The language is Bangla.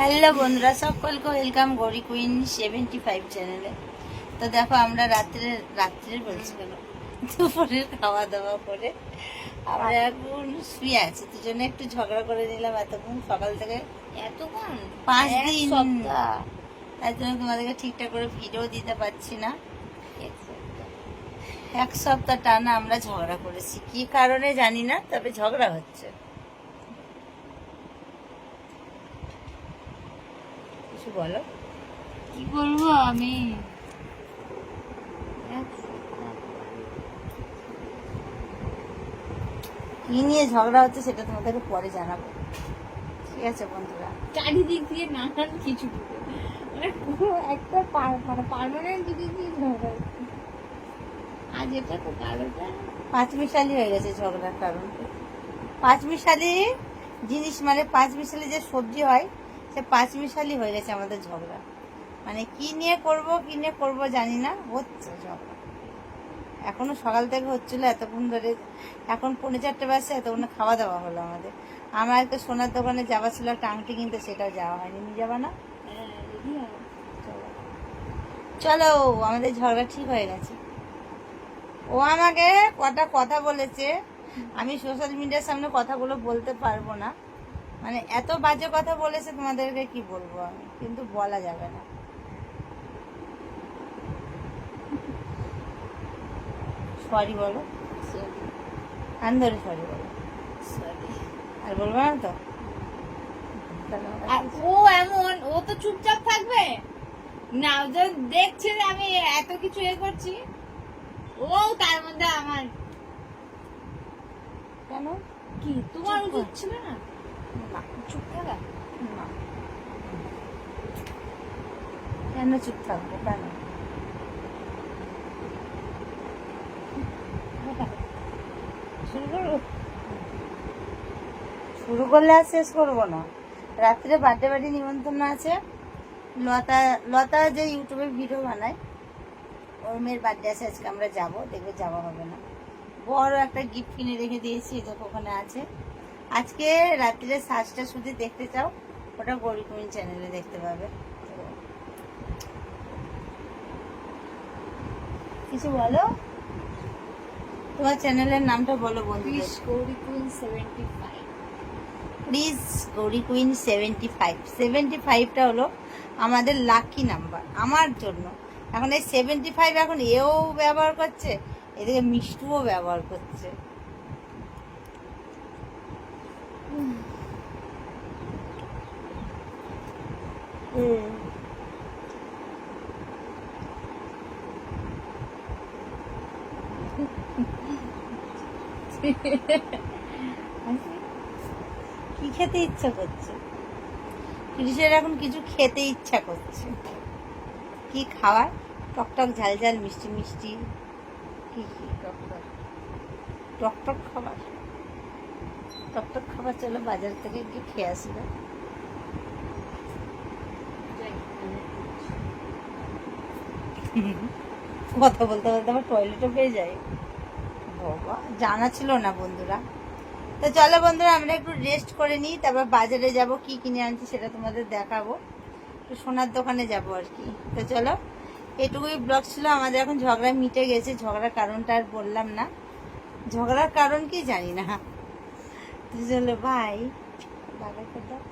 হ্যালো বন্ধুরা সকলকে welcome Gauri queen seventy five চ্যানেলে তো দেখো আমরা রাত্রে রাত্রে বলছি কেন? দুপুরের খাওয়া দাওয়া করে আমরা এখন শুয়ে আছি। দুজনে একটু ঝগড়া করে নিলাম এতক্ষণ। সকাল থেকে এতক্ষণ? পাঁচ দিন। তার জন্য তোমাদেরকে ঠিকঠাক করে ভিডিও দিতে পারছি না। এক সপ্তাহ। এক সপ্তাহ টানা আমরা ঝগড়া করেছি। কি কারণে জানি না তবে ঝগড়া হচ্ছে। কিছু বলো? কি বলব আমি? কি নিয়ে ঝগড়া হচ্ছে সেটা তোমাদেরকে পরে জানাব। ঠিক আছে বন্ধুরা। চারিদিক দিয়ে নানান কিছু মানে পুরো একটা মানে পার্মানেন্ট দিকে দিয়ে ঝগড়া। আজ এটা তো কাল ওটা পাঁচ মিশালি হয়ে গেছে ঝগড়ার কারণ। পাঁচ মিশালি জিনিস মানে পাঁচ মিশালি যে সবজি হয় সে পাঁচ মিশালি হয়ে গেছে আমাদের ঝগড়া। মানে কি নিয়ে করব, কি নিয়ে করব জানি না, হচ্ছে ঝগড়া। এখনও সকাল থেকে হচ্ছিল এতক্ষণ ধরে, এখন পৌনে চারটে বাজছে, এতক্ষণ খাওয়া দাওয়া হলো আমাদের। আমার একটা সোনার দোকানে যাওয়া ছিল আংটি কিনতে, সেটাও যাওয়া হয়নি। নিয়ে যাবা না। চলো, আমাদের ঝগড়া ঠিক হয়ে গেছে। ও আমাকে কটা কথা বলেছে। আমি সোশ্যাল মিডিয়ার সামনে কথাগুলো বলতে পারব না। মানে এত বাজে কথা বলেছে তোমাদেরকে কি বলব? আমি কিন্তু বলা যাবে না। সরি বলো। ধরে সরি বলো. আর বলব না তো? ও এমন ও তো চুপচাপ থাকবে? না তো দেখছে যে আমি এত কিছু এ করছি ও তার মধ্যে আমার কেন? কি তোমার। উচিত ছিল না? না চুপ থাকা না কেন চুপ থাকব কেন শুরু করব শুরু করলে আর শেষ করব না রাত্রে বার্থডে বাড়ি নিমন্ত্রণ আছে লতা লতা যে ইউটিউবে ভিডিও বানায় ওর মেয়ের বার্থডে আছে আজকে আমরা যাব দেখবে যাওয়া হবে না বড় একটা গিফট কিনে রেখে দিয়েছি দেখো ওখানে আছে আজকে রাত্রিরে সাজটা শুধু দেখতে চাও? ওটা গৌরী কুমিন চ্যানেলে দেখতে পাবে। কিছু বলো? তোমার চ্যানেলের নামটা বলো বন্ধু Gauri queen seventy five please Gauri queen seventy five seventy ফাইভটা হলো আমাদের লাকি নাম্বার আমার জন্য। এখন এই সেভেন্টি ফাইভ এখন এও ব্যবহার করছে এদিকে মিষ্টুও ব্যবহার করছে। কি খেতে ইচ্ছা করছে? কৃষের এখন কিছু খেতে ইচ্ছা করছে। কি খাওয়ার? টকটক ঝাল ঝাল, মিষ্টি মিষ্টি। কি কি টকটক টকটক খাবার। টকটক খাবার চলো, বাজার থেকে গিয়ে খেয়ে আসি না। কথা বলতে বলতে আমার টয়লেটও পেয়ে যায়। বাবা, জানা ছিল না বন্ধুরা। তো চলো বন্ধুরা, আমরা একটু রেস্ট করে নিই, তারপর বাজারে যাব, কি কিনে আনছি সেটা তোমাদের দেখাবো। একটু সোনার দোকানে যাব আর কি। তো চলো, এটুকুই ব্লগ ছিল, আমাদের এখন ঝগড়া মিটে গেছে। ঝগড়ার কারণটা আর বললাম না। ঝগড়ার কারণ কি জানি না। চলো ভাই দাও